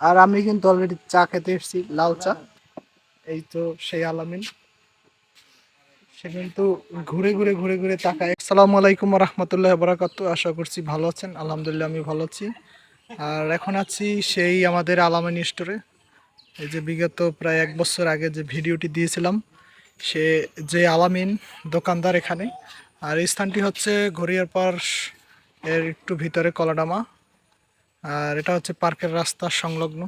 আর আমি কিন্তু অলরেডি চা খেতে এসেছি, লাল চা। এই তো সেই আলামিন। সে কিন্তু ঘুরে ঘুরে ঘুরে ঘুরে তাকায়। আসসালামু আলাইকুম রহমতুল্লাহ বরাকাত আশা করছি ভালো আছেন। আলহামদুলিল্লাহ আমি ভালো আছি। আর এখন আছি সেই আমাদের আলামিন স্টোরে এই যে বিগত প্রায় এক বছর আগে যে ভিডিওটি দিয়েছিলাম, সে যে আলামিন দোকানদার এখানে, আর এই স্থানটি হচ্ছে ঘড়িয়ার পার এর একটু ভিতরে কলাডামা। আর এটা হচ্ছে পার্কের রাস্তা সংলগ্ন।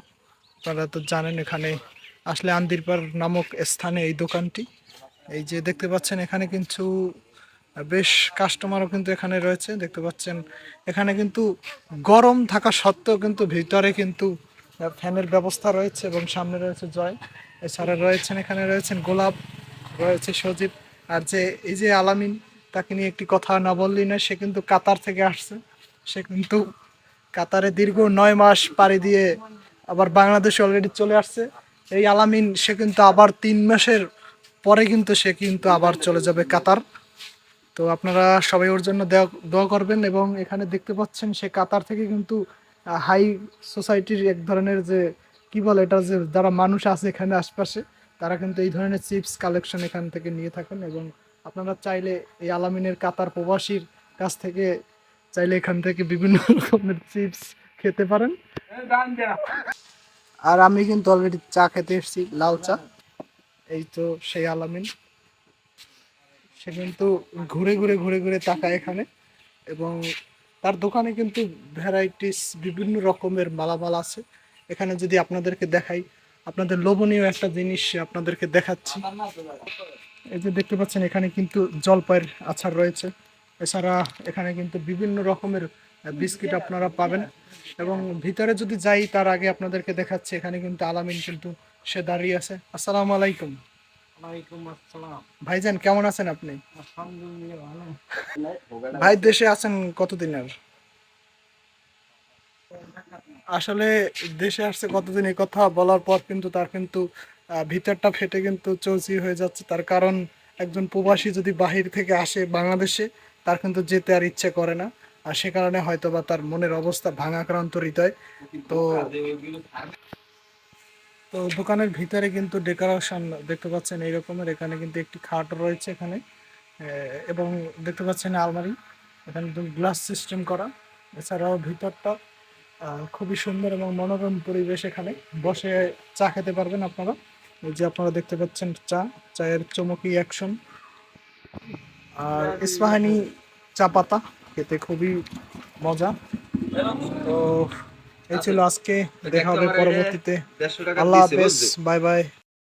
আপনারা তো জানেন এখানে আসলে আন্দিরপার নামক স্থানে এই দোকানটি। এই যে দেখতে পাচ্ছেন এখানে কিন্তু বেশ কাস্টমারও কিন্তু এখানে রয়েছে। দেখতে পাচ্ছেন এখানে কিন্তু গরম থাকা সত্ত্বেও কিন্তু ভিতরে কিন্তু ফ্যানের ব্যবস্থা রয়েছে এবং সামনে রয়েছে জয়। এছাড়া রয়েছেন, এখানে রয়েছেন গোলাপ, রয়েছে সজীব। আর যে এই যে আলামিন, তাকে নিয়ে একটি কথা না বললেই না সে কিন্তু কাতার থেকে আসছে। সে কিন্তু কাতারে দীর্ঘ নয় মাস পাড়ি দিয়ে আবার বাংলাদেশে অলরেডি চলে আসছে। এই আলামিন, সে কিন্তু আবার তিন মাসের পরে কিন্তু সে কিন্তু আবার চলে যাবে কাতার। তো আপনারা সবাই ওর জন্য দোয়া করবেন এবং এখানে দেখতে পাচ্ছেন সে কাতার থেকে কিন্তু হাই সোসাইটির এক ধরনের যে, কি বলে এটা যে, যারা মানুষ আছে এখানে আশপাশে, তারা কিন্তু এই ধরনের চিপস কালেকশন এখান থেকে নিয়ে থাকেন এবং আপনারা চাইলে এই আলামিনের কাতার প্রবাসীর কাছ থেকে চাইলে এখান থেকে বিভিন্ন রকমের চিপস খেতে পারেন। আর আমি কিন্তু অলরেডি চা খেতে এসেছি, লাল চা। এই তো সেই আলামিন। সে কিন্তু ঘুরে ঘুরে ঘুরে ঘুরে তাকায় এখানে। এবং তার দোকানে কিন্তু ভ্যারাইটিস বিভিন্ন রকমের মালামাল আছে। এখানে যদি আপনাদেরকে দেখাই, আপনাদের লোভনীয় একটা জিনিস আপনাদেরকে দেখাচ্ছি। এই যে দেখতে পাচ্ছেন, এখানে কিন্তু জলপাইয়ের আচার রয়েছে। এছাড়া এখানে কিন্তু বিভিন্ন রকমের বিস্কিট আপনারা পাবেন। এবং ভিতরে যদি যাই তার আগে আপনাদেরকে দেখাচ্ছি এখানে কিন্তু আলামিন কিন্তু সে দাঁড়িয়ে আছে। আসসালামু আলাইকুম। ভাইজান কেমন আছেন আপনি? ভাই দেশে আছেন কতদিন আর? আসলে দেশে আসছে কতদিন এই কথা বলার পর কিন্তু তার কিন্তু ভিতরটা ফেটে কিন্তু চৌচি হয়ে যাচ্ছে। তার কারণ একজন প্রবাসী যদি বাহির থেকে আসে বাংলাদেশে তার কিন্তু যেতে আর ইচ্ছে করে না। আর সে কারণে হয়তো বা তার মনের অবস্থা ভাঙাক্রান্ত হৃদয়। তো তো দোকানের ভিতরে কিন্তু ডেকোরেশন দেখতে পাচ্ছেন এই রকমের। এখানে কিন্তু একটি খাট রয়েছে এখানে। এবং দেখতে পাচ্ছেন আলমারি। এখানে গ্লাস সিস্টেম করা। এছাড়াও ভিতরটা খুবই সুন্দর এবং মনোরম পরিবেশ এখানে। বসে চা খেতে পারবেন আপনারা। যে আপনারা দেখতে পাচ্ছেন চা, চায়ের চমকি অ্যাকশন। আর ইস্পাহানি চা পাতা খেতে খুবই মজা। তো এই ছিল আজকে দেখা হবে পরবর্তীতে। আল্লাহ হাফেজ বাই বাই।